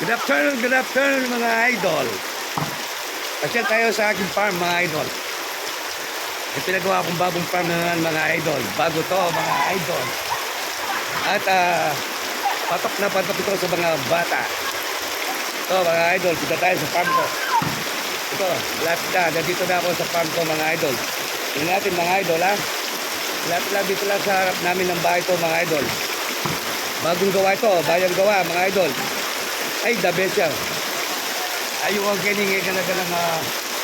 Good afternoon, good afternoon mga idol. Pasyal tayo sa aking farm mga idol. May pinagawa akong bagong farm na mga idol. Bago to mga idol. At ah, patok na patok ito sa mga bata. Ito mga idol, kita tayo sa farm ko. Ito, malapit na. Nandito na ako sa farm ko mga idol. Tingnan natin mga idol ha. Malapit lang dito lang sa harap namin ng bahay ko mga idol. Bagong gawa ito, bayang gawa mga idol ay the best yan. Ay yung organing ay eh, galaga ng ah,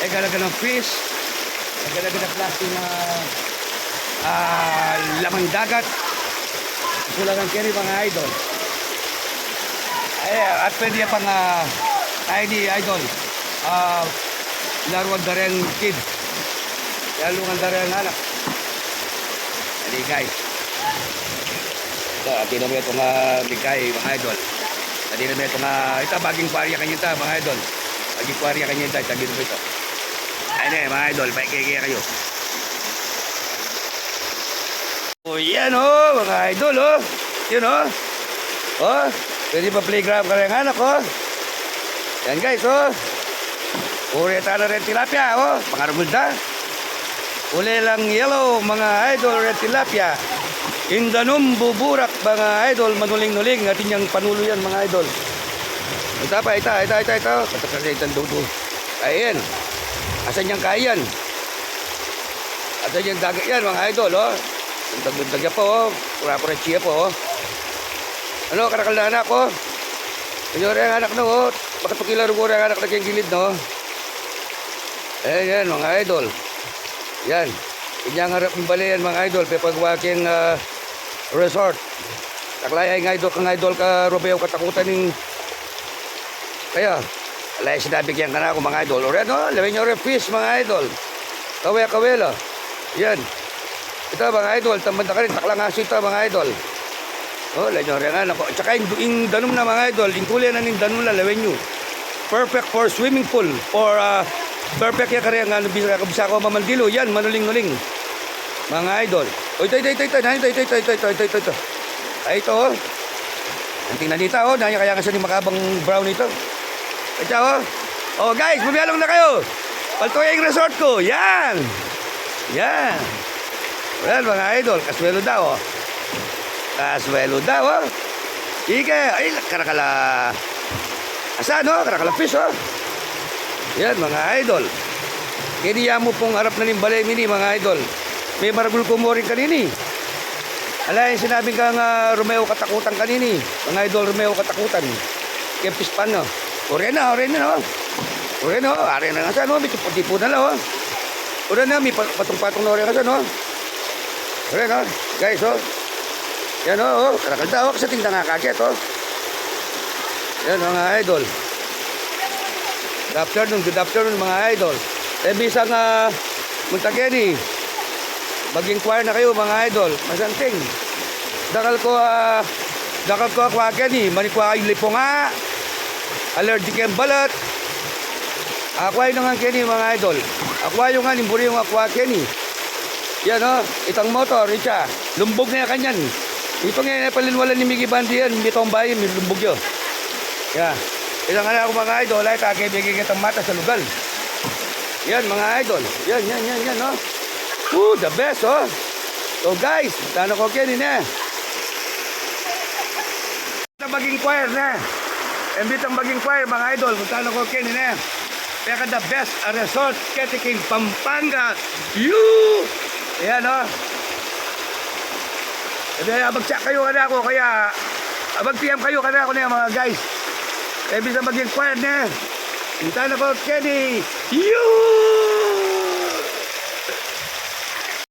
eh, uh, ay ng fish. Eh, ay galaga ng klase na uh, lamang dagat. Sula ng keri mga idol. Ay, at pwede pang ah, uh, ID idol. Uh, laruan da rin kid. Lalungan da rin anak. Ali guys. So, tinan mo itong uh, bigay mga idol. Tadi na may mga ito baging kwarya kanyo ta mga idol. Baging kwarya kanyo ta tadi na ito. Ay ne mga idol, may kaya kayo. Oh, yan oh, mga idol oh. Yun oh. Oh, pwede pa playground ka rin anak oh. Yan guys oh. Uri tayo rin tilapia oh, pangaragulda. Uli lang yellow mga idol red tilapia. Indanum buburak mga idol, manuling-nuling atin yung panulo yan mga idol. Ito pa, ito, ito, ito, ito. Katakasya itang dudo. Ayan. Asan yung kayan? Asan yung dagat yan mga idol, oh. Yung dagdag po, oh. Pura-pura chiya po, oh. Ano, karakal na anak, oh. Kunyari ang anak, no, oh. Bakit pakilaro ko ang anak na kayong gilid, no? Ayan, yan, mga idol. Yan. Inyang harap ng balayan mga idol, pepagwaking uh, resort. Taklay ay idol kang idol ka Robeo katakutan ng kaya alay sinabi kyan ka na ako mga idol. Ore no, lawin nyo rin mga idol. Kawe kawela. Yan. Ito mga idol, tamad na ka rin, taklang aso ito mga idol. Oh, lawin nyo rin nga. Tsaka yung, yung danum na mga idol, yung kulay na ng danum na lawin nyo. Perfect for swimming pool. For uh, perfect yan kaya nga bisa kabisa ko mamandilo. Yan, manuling-nuling. Mga idol. O ito, ito, ito, ito, ito, ito, ito, ito, ito, ito, ito, ito. Ay, ito, oh. Ang tingnan dito, oh. Dahil kaya kasi ni makabang brown ito. Ito, oh. Oh, guys, bumiyalong na kayo. Paltoy yung resort ko. Yan. Yan. Well, mga idol, kaswelo daw, oh. Kaswelo daw, oh. Ike, ay, karakala. Asa, no? Karakala fish, oh. Yan, mga idol. Kiniya mo pong harap na ng balay mini, mga idol. May maragul ko mo rin kanini. Ala yung sinabi ka nga Romeo katakutan kanini. Mga idol Romeo katakutan. Kempis pan no. Ore na, ore na no. Ore no, are na nga sa no. May tipo na lang oh. Ore na, may patong-patong na ore ka sa no. Ore no, guys oh. Yan oh, oh. Karakalda oh. Kasi tingnan nga kaget oh. Yan mga idol. Good afternoon, good afternoon mga idol. Eh bisang uh, Muntageni. Mag-inquire na kayo mga idol. Masanting. Dakal ko ah dakal ko ako ni manikwa kayo lipo nga. Allergic ang balat. Aquay na nga kini mga idol. Yung nga nimburi yung aqua kini. Yan o, itang motor, Richa. Lumbog na yan kanyan. Ito nga palinwala ni Miggy Bandi yan. Bitong bahay, may lumbog yun. Yan. Ilang nga ako mga idol, ay kakibigay kitang mata sa lugal. Yan mga idol. Yan, yan, yan, yan, no. Ooh, the best, oh. So guys, tano ko kini na. Na maging choir na. Embit ang maging choir, mga idol, tano ko kini na. Kaya the best a resort, Ketiking, Pampanga. You! Yan, oh. Kaya abagsak kayo ka ako, kaya abag-PM kayo ka ako na mga guys. Embit ang maging choir na. Tano ko kini. You!